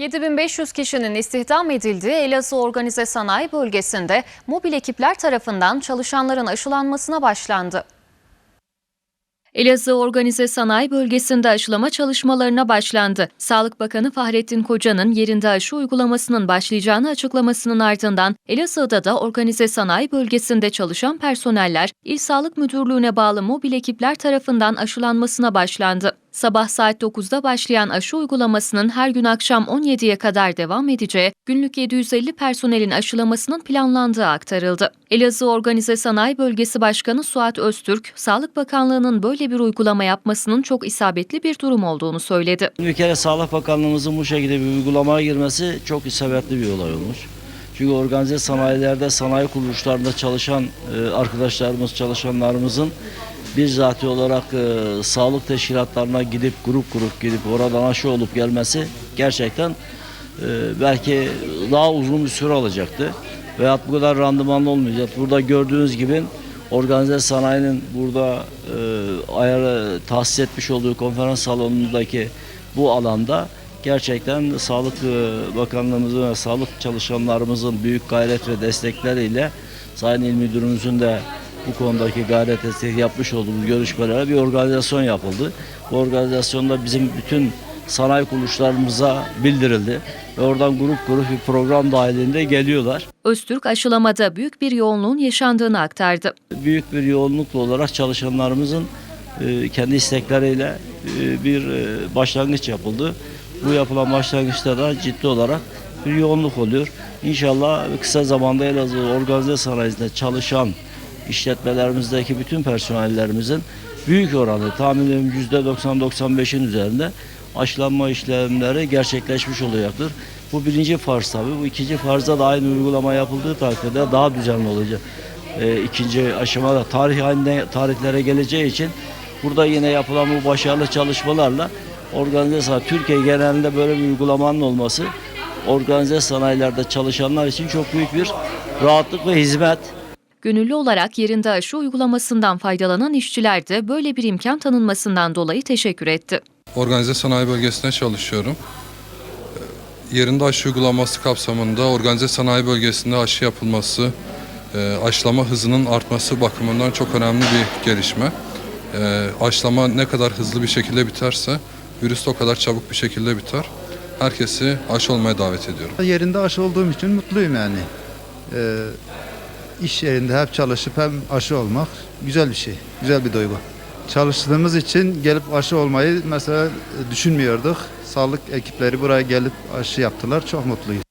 7500 kişinin istihdam edildiği Elazığ Organize Sanayi Bölgesi'nde mobil ekipler tarafından çalışanların aşılanmasına başlandı. Elazığ Organize Sanayi Bölgesi'nde aşılama çalışmalarına başlandı. Sağlık Bakanı Fahrettin Koca'nın yerinde aşı uygulamasının başlayacağını açıklamasının ardından Elazığ'da da Organize Sanayi Bölgesi'nde çalışan personeller İl Sağlık Müdürlüğü'ne bağlı mobil ekipler tarafından aşılanmasına başlandı. Sabah saat 9'da başlayan aşı uygulamasının her gün akşam 17'ye kadar devam edeceği, günlük 750 personelin aşılamasının planlandığı aktarıldı. Elazığ Organize Sanayi Bölgesi Başkanı Suat Öztürk, Sağlık Bakanlığı'nın böyle bir uygulama yapmasının çok isabetli bir durum olduğunu söyledi. Bir kere Sağlık Bakanlığımızın bu şekilde bir uygulamaya girmesi çok isabetli bir olay olmuş. Çünkü organize sanayilerde, sanayi kuruluşlarında çalışan e, arkadaşlarımız, çalışanlarımızın bizzati olarak e, sağlık teşkilatlarına gidip grup grup gidip oradan aşı olup gelmesi gerçekten e, belki daha uzun bir süre alacaktı. Veyahut bu kadar randımanlı olmayacaktı. Burada gördüğünüz gibi organize sanayinin burada e, ayarı tahsis etmiş olduğu konferans salonundaki bu alanda gerçekten Sağlık e, Bakanlığımızın ve sağlık çalışanlarımızın büyük gayret ve destekleriyle Sayın İl Müdürümüzün de bu konudaki gayret destek yapmış olduğu görüşmelere bir organizasyon yapıldı. Bu organizasyonda bizim bütün sanayi kuruluşlarımıza bildirildi. Ve oradan grup grup bir program dahilinde geliyorlar. Öztürk aşılamada büyük bir yoğunluğun yaşandığını aktardı. büyük bir yoğunlukla olarak çalışanlarımızın e, kendi istekleriyle e, bir e, başlangıç yapıldı. Bu yapılan başlangıçta da ciddi olarak bir yoğunluk oluyor. İnşallah kısa zamanda Elazığ organize sanayisinde çalışan işletmelerimizdeki bütün personellerimizin büyük oranı tahminim %90-95'in üzerinde aşılanma işlemleri gerçekleşmiş olacaktır. Bu birinci farz tabii. Bu ikinci farzda da aynı uygulama yapıldığı takdirde daha düzenli olacak. E, ikinci aşamada tarih haline, tarihlere geleceği için burada yine yapılan bu başarılı çalışmalarla organize sanayi, Türkiye genelinde böyle bir uygulamanın olması organize sanayilerde çalışanlar için çok büyük bir rahatlık ve hizmet. Gönüllü olarak yerinde aşı uygulamasından faydalanan işçiler de böyle bir imkan tanınmasından dolayı teşekkür etti. Organize sanayi bölgesinde çalışıyorum. Ee, Yerinde aşı uygulaması kapsamında organize sanayi bölgesinde aşı yapılması, e, aşılama hızının artması bakımından çok önemli bir gelişme. Ee, Aşılama ne kadar hızlı bir şekilde biterse virüs de o kadar çabuk bir şekilde biter. Herkesi aşı olmaya davet ediyorum. Yerinde aşı olduğum için mutluyum yani. Ee, iş yerinde hep çalışıp hem aşı olmak güzel bir şey, güzel bir duygu. Çalıştığımız için gelip aşı olmayı mesela düşünmüyorduk. Sağlık ekipleri buraya gelip aşı yaptılar. Çok mutluyuz.